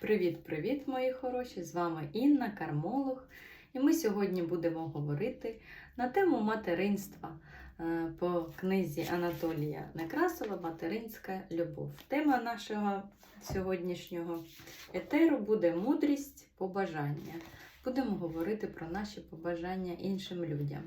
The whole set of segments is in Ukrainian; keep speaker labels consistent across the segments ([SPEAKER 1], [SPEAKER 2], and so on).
[SPEAKER 1] Привіт-привіт, мої хороші! З вами Інна, кармолог. І ми сьогодні будемо говорити на тему материнства е, по книзі Анатолія Некрасова Материнська любов. Тема нашого сьогоднішнього етеру буде мудрість побажання. Будемо говорити про наші побажання іншим людям.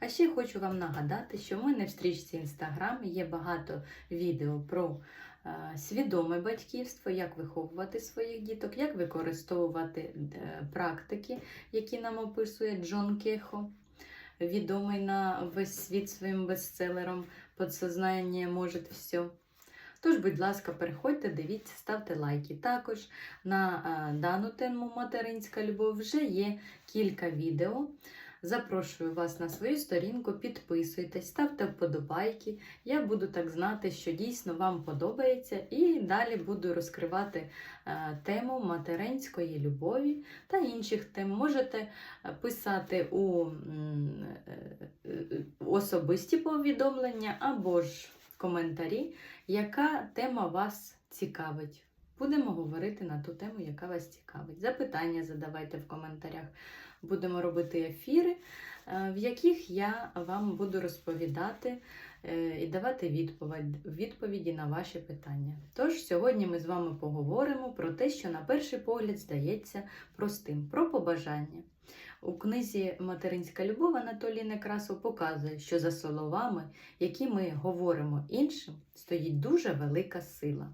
[SPEAKER 1] А ще хочу вам нагадати, що в мене в стрічці Інстаграм є багато відео про е, свідоме батьківство, як виховувати своїх діток, як використовувати е, практики, які нам описує Джон Кехо, відомий на весь світ своїм бестселером Подсознання може все. Тож, будь ласка, переходьте, дивіться, ставте лайки. Також на е, дану тему материнська любов вже є кілька відео. Запрошую вас на свою сторінку, підписуйтесь, ставте вподобайки. Я буду так знати, що дійсно вам подобається, і далі буду розкривати е, тему материнської любові та інших тем. Можете е, писати у особисті повідомлення або ж коментарі, яка тема вас цікавить. Будемо говорити на ту тему, яка вас цікавить. Запитання задавайте в коментарях. Будемо робити ефіри, е, в яких я вам буду розповідати е, і давати відповіді на ваші питання. Тож, сьогодні ми з вами поговоримо про те, що на перший погляд здається простим: про побажання. У книзі Материнська любов Анатолій Некрасов показує, що за словами, які ми говоримо іншим, стоїть дуже велика сила.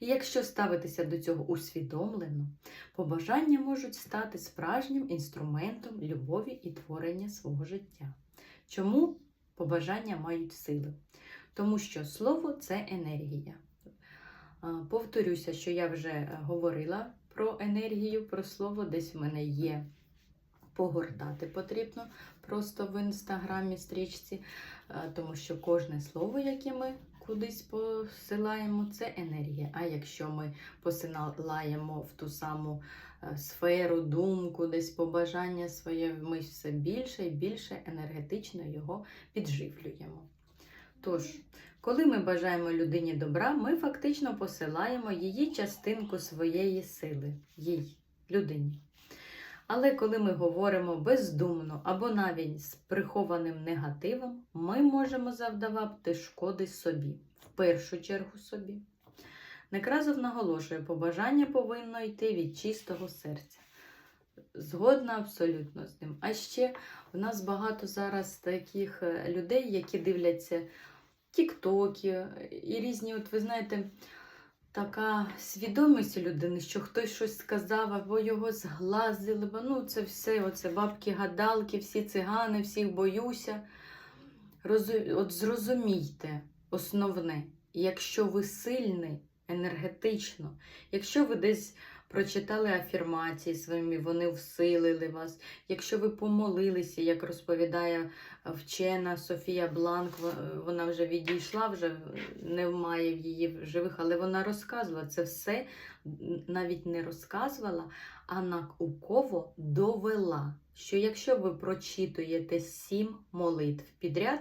[SPEAKER 1] І якщо ставитися до цього усвідомлено, побажання можуть стати справжнім інструментом любові і творення свого життя. Чому побажання мають сили? Тому що слово це енергія. Повторюся, що я вже говорила про енергію, про слово, десь в мене є. Погортати потрібно просто в інстаграмі стрічці, е, тому що кожне слово, яке ми кудись посилаємо, це енергія. А якщо ми посилаємо в ту саму е, сферу, думку, десь побажання своє, ми все більше і більше енергетично його підживлюємо. Тож, коли ми бажаємо людині добра, ми фактично посилаємо її частинку своєї сили, їй, людині. Але коли ми говоримо бездумно або навіть з прихованим негативом, ми можемо завдавати шкоди собі, в першу чергу собі. Некрасов наголошує, побажання повинно йти від чистого серця. Згодна абсолютно з ним. А ще в нас багато зараз таких е, людей, які дивляться тіктоки і різні, от ви знаєте, така свідомість у людини, що хтось щось сказав, або його зглазили, бо ну це все, оце бабки-гадалки, всі цигани, всіх боюся. От зрозумійте основне, якщо ви сильний енергетично, якщо ви десь прочитали афірмації своїми, вони всилили вас, якщо ви помолилися, як розповідає вчена Софія Бланк, вона вже відійшла, вже немає в її живих, але вона розказувала. Це все, навіть не розказувала, а науково довела, що якщо ви прочитуєте сім молитв підряд,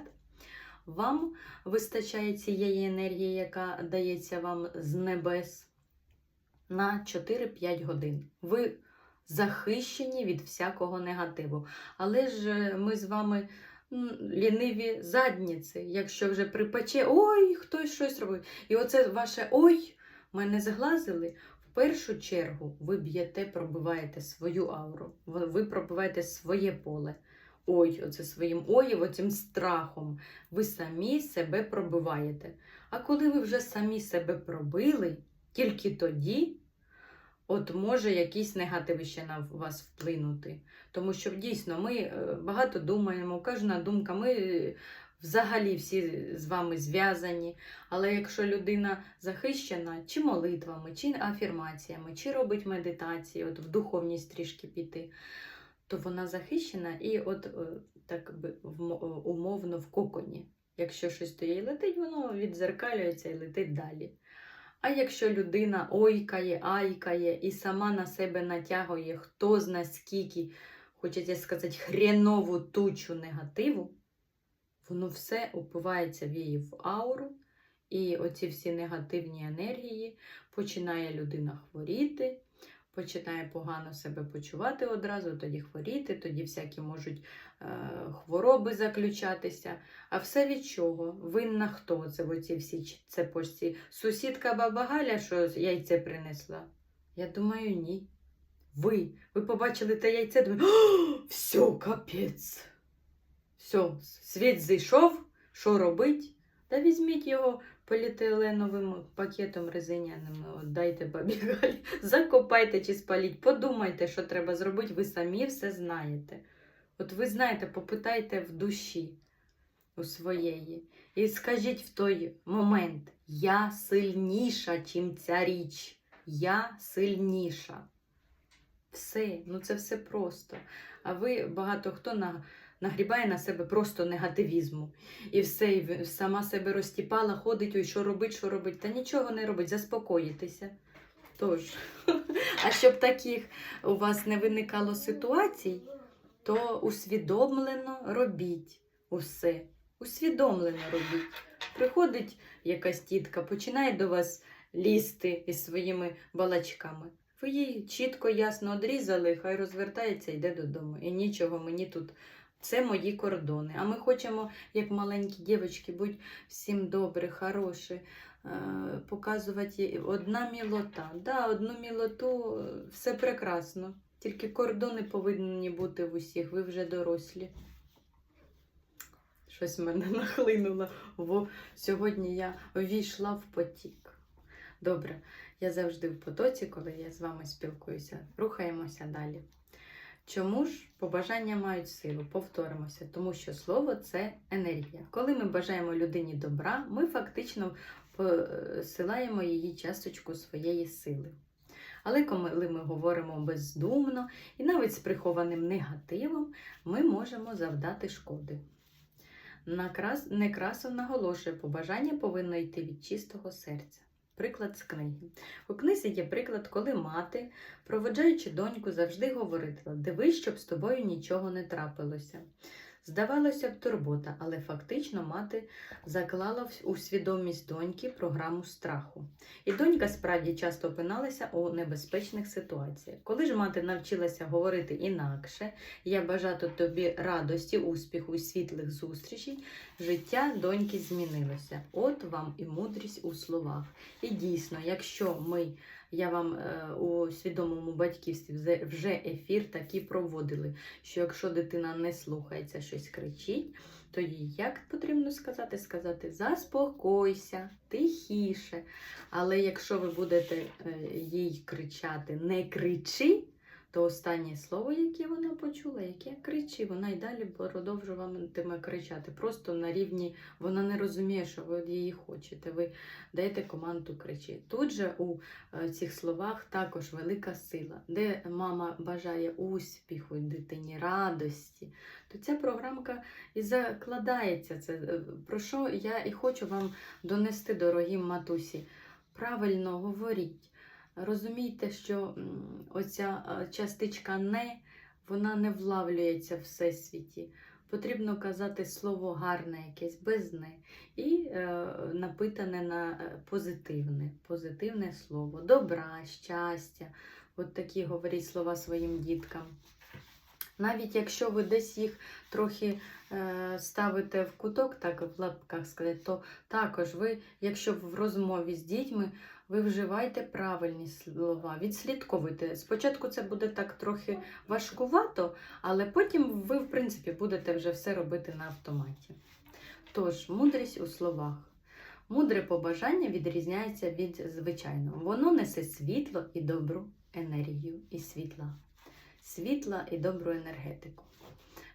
[SPEAKER 1] вам вистачає цієї енергії, яка дається вам з небес на 4-5 годин. Ви захищені від всякого негативу. Але ж е, ми з вами ліниві задніці, якщо вже припече, ой, хтось щось робить. І оце ваше ой, мене зглазили. В першу чергу ви б'єте, пробиваєте свою ауру, ви пробиваєте своє поле. Ой, оце своїм ой, оцим страхом. Ви самі себе пробиваєте. А коли ви вже самі себе пробили, тільки тоді от може якийсь негатив ще на вас вплинути. Тому що дійсно ми е, багато думаємо, кожна думка, ми е, взагалі всі з вами зв'язані. Але якщо людина захищена чи молитвами, чи афірмаціями, чи робить медитації, от в духовність трішки піти, то вона захищена і от е, так би умовно в коконі. Якщо щось то їй летить, воно відзеркалюється і летить далі. А якщо людина ойкає, айкає і сама на себе натягує хто зна скільки, хочеться сказати, хренову тучу негативу, воно все упивається в її в ауру, і оці всі негативні енергії починає людина хворіти, починає погано себе почувати одразу, тоді хворіти, тоді всякі можуть е, хвороби заключатися. А все від чого? Винна хто? Це оці всі цепочці? Сусідка баба Галя, що яйце принесла? Я думаю, ні. Ви. Ви побачили те яйце, думаєте, все, капець. Все, світ зійшов, що робить? Та візьміть його поліетиленовим пакетом резиняним, дайте бабі Галі, закопайте чи спаліть, подумайте, що треба зробити, ви самі все знаєте. От ви знаєте, попитайте в душі у своєї. І скажіть в той момент: я сильніша, чим ця річ. Я сильніша. Все, ну це все просто. А ви багато хто на, нагрібає на себе просто негативізму. І все, і сама себе розтіпала, ходить, ой, що робить, що робить. Та нічого не робить, заспокоїтеся. Тож, а щоб таких у вас не виникало ситуацій, то усвідомлено робіть усе. Усвідомлено робіть. Приходить якась тітка, починає до вас лізти із своїми балачками. Ви її чітко, ясно одрізали, хай розвертається, йде додому. І нічого мені тут. Це мої кордони. А ми хочемо, як маленькі дівчатки, бути всім добрі, хороші, е, показувати одна мілота. Да, одну мілоту е, все прекрасно. Тільки кордони повинні бути в усіх, ви вже дорослі. Щось мене нахлинуло. Во, сьогодні я ввійшла в потік. Добре, я завжди в потоці, коли я з вами спілкуюся. Рухаємося далі. Чому ж побажання мають силу? Повторимося, тому що слово це енергія. Коли ми бажаємо людині добра, ми фактично посилаємо її часточку своєї сили. Але коли ми говоримо бездумно і навіть з прихованим негативом, ми можемо завдати шкоди. Накрас... Некрасов наголошує, побажання повинно йти від чистого серця. Приклад з книги. У книзі є приклад, коли мати, проводжаючи доньку, завжди говорила: дивись, щоб з тобою нічого не трапилося. Здавалося б, турбота, але фактично мати заклала у свідомість доньки програму страху. І донька справді часто опиналася у небезпечних ситуаціях. Коли ж мати навчилася говорити інакше, я бажаю тобі радості, успіху і світлих зустрічей, життя доньки змінилося. От вам і мудрість у словах. І дійсно, якщо ми, я вам е, у свідомому батьківстві вже- ефір такий проводили, що якщо дитина не слухається, щось кричить, то їй як потрібно сказати? Сказати заспокойся, тихіше. Але якщо ви будете е, їй кричати не кричи, то останнє слово, яке вона почула, яке кричи, вона й далі продовжуватиме кричати. Просто на рівні вона не розуміє, що ви її хочете. Ви даєте команду кричи. Тут же у е, цих словах також велика сила, де мама бажає успіху дитині, радості. То ця програмка і закладається. Це е, про що я і хочу вам донести, дорогі матусі. Правильно говоріть. Розумійте, що оця частичка не, вона не влавлюється в всесвіті. Потрібно казати слово гарне якесь, без не. І е, напитане на е, позитивне, позитивне слово, добра, щастя. От такі говоріть слова своїм діткам. Навіть якщо ви десь їх трохи е, ставите в куток, так в лапках сказати, то також ви, якщо в розмові з дітьми, ви вживайте правильні слова, відслідковуйте. Спочатку це буде так трохи важкувато, але потім ви, в принципі, будете вже все робити на автоматі. Тож, мудрість у словах. Мудре побажання відрізняється від звичайного. Воно несе світло і добру енергію і світла. Світла і добру енергетику.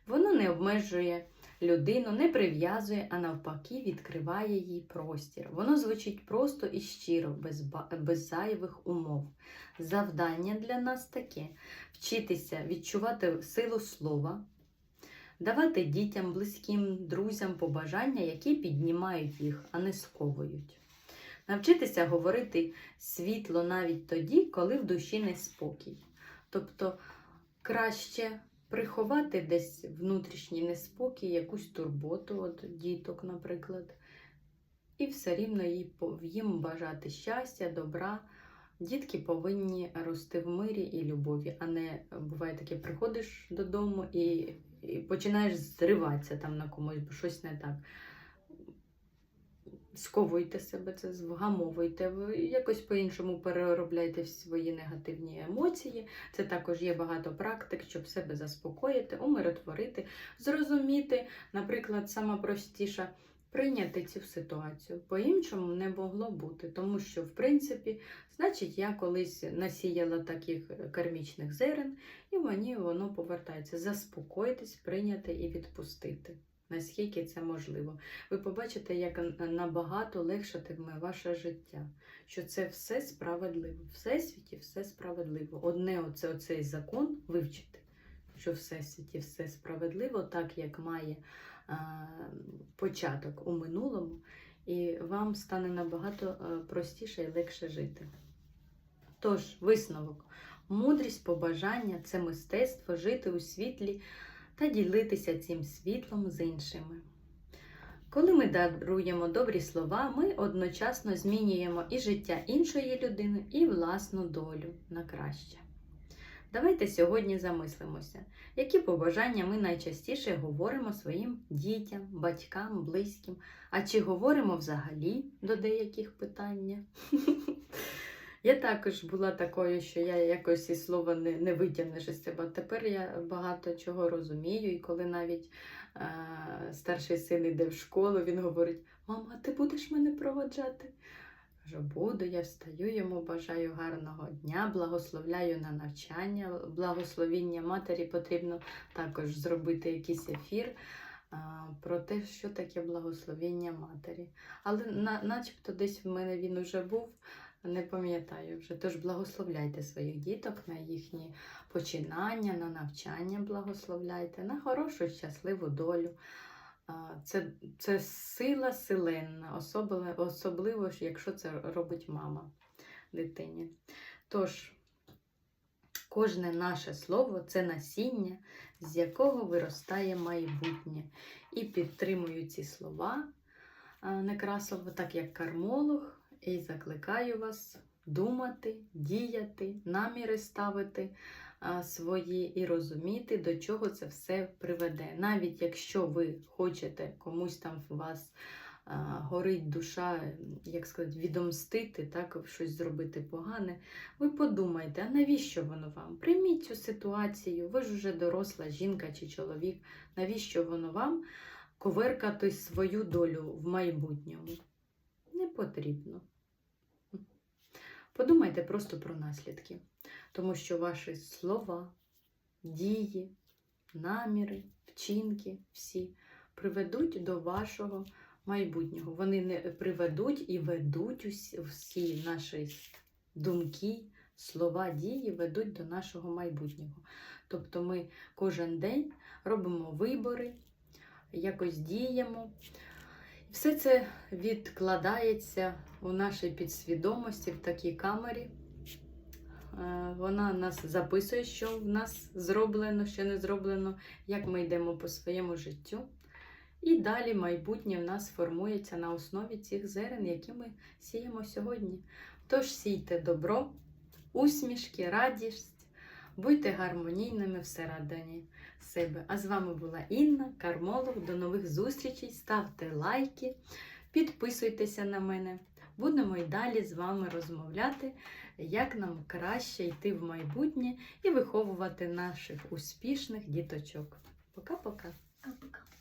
[SPEAKER 1] Воно не обмежує людину, не прив'язує, а навпаки, відкриває їй простір. Воно звучить просто і щиро, без, без зайвих умов. Завдання для нас таке: вчитися відчувати силу слова, давати дітям, близьким, друзям побажання, які піднімають їх, а не сковують. Навчитися говорити світло навіть тоді, коли в душі неспокій. Тобто краще приховати десь внутрішній неспокій, якусь турботу от діток, наприклад, і все рівно їм бажати щастя, добра Дітки повинні рости в мирі і любові, а не буває таке, приходиш додому і, і починаєш зриватися там на комусь, бо щось не так. Сковуйте себе це, вгамовуйте, якось по-іншому переробляйте свої негативні емоції. Це також є багато практик, щоб себе заспокоїти, умиротворити, зрозуміти, наприклад, сама простіша прийняти цю ситуацію. По-іншому не могло бути, тому що, в принципі, значить, я колись насіяла таких кармічних зерен, і мені воно повертається. Заспокоїтись, прийняти і відпустити. Наскільки це можливо. Ви побачите, як набагато легшатиме ваше життя, що це все справедливо. Всесвіті все справедливо. Одне оце, оцей закон вивчити, що всесвіті все справедливо, так як має а, початок у минулому, і вам стане набагато е, простіше і легше жити. Тож, висновок. Мудрість, побажання це мистецтво жити у світлі та ділитися цим світлом з іншими. Коли ми даруємо добрі слова, ми одночасно змінюємо і життя іншої людини, і власну долю на краще. Давайте сьогодні замислимося, які побажання ми найчастіше говоримо своїм дітям, батькам, близьким, а чи говоримо взагалі до деяких питань? Я також була такою, що я якось і слова не, не витягнеш із себе. Тепер я багато чого розумію, і коли навіть е, старший син йде в школу, він говорить: Мама, ти будеш мене проводжати? Кажу, буду, я встаю, йому бажаю гарного дня, благословляю на навчання, благословіння матері потрібно також зробити якийсь ефір. Про те, що таке благословіння матері. Але на, начебто десь в мене він уже був, не пам'ятаю вже. Тож благословляйте своїх діток на їхні починання, на навчання благословляйте, на хорошу, щасливу долю. Це, це сила силенна, особливо, особливо якщо це робить мама дитині. Тож, кожне наше слово це насіння, з якого виростає майбутнє. І підтримую ці слова Некрасово, так як кармолог, і закликаю вас думати, діяти, наміри ставити свої і розуміти, до чого це все приведе. Навіть якщо ви хочете комусь там вас горить душа, як сказати, відомстити, так, щось зробити погане, ви подумайте, а навіщо воно вам? Прийміть цю ситуацію, ви ж вже доросла жінка чи чоловік, навіщо воно вам коверкати свою долю в майбутньому? Не потрібно. Подумайте просто про наслідки, тому що ваші слова, дії, наміри, вчинки всі приведуть до вашого майбутнього. Вони не приведуть і ведуть усі, всі наші думки, слова, дії ведуть до нашого майбутнього. Тобто ми кожен день робимо вибори, якось діємо. Все це відкладається у нашій підсвідомості в такій камері. Е, Вона нас записує, що в нас зроблено, що не зроблено, як ми йдемо по своєму життю. І далі майбутнє в нас формується на основі цих зерен, які ми сіємо сьогодні. Тож сійте добро, усмішки, радість, будьте гармонійними всередині себе. А з вами була Інна, Кармолов. До нових зустрічей. Ставте лайки, підписуйтеся на мене. Будемо і далі з вами розмовляти, як нам краще йти в майбутнє і виховувати наших успішних діточок. Пока-пока!
[SPEAKER 2] Пока-пока.